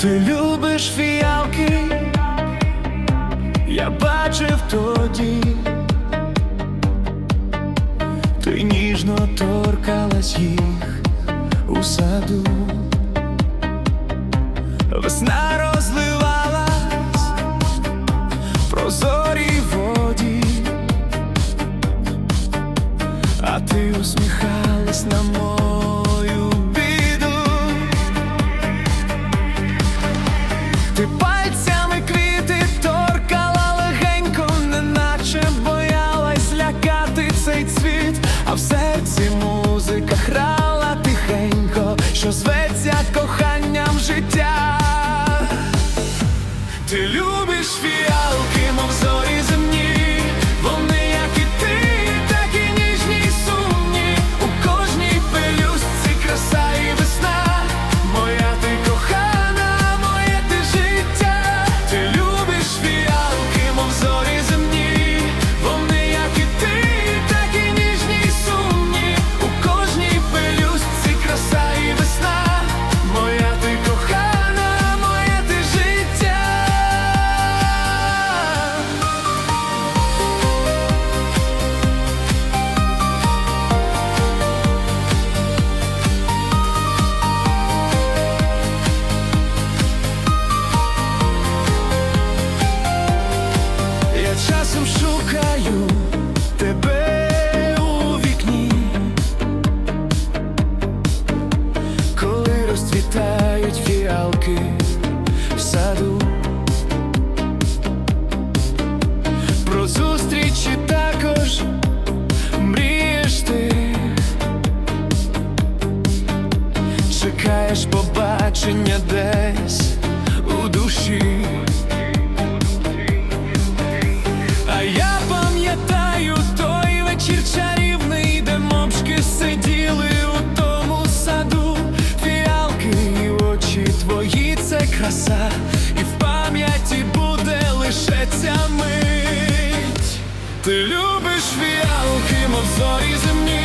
Ти любиш фіалки, я бачив тоді, ти ніжно торкалась їх у саду, весна розлила. що зветься коханням життя. Ти любиш passado. Ти любиш фіалки, мов зорі земні.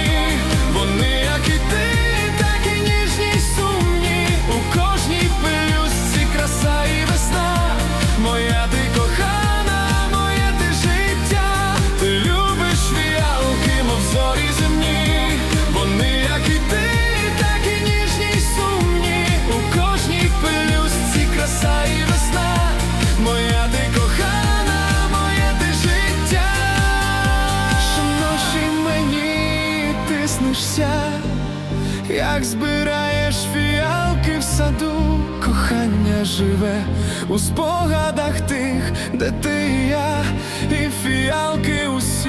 як збираєш фіалки в саду, кохання живе у спогадах тих, де ти і я, і фіалки усі.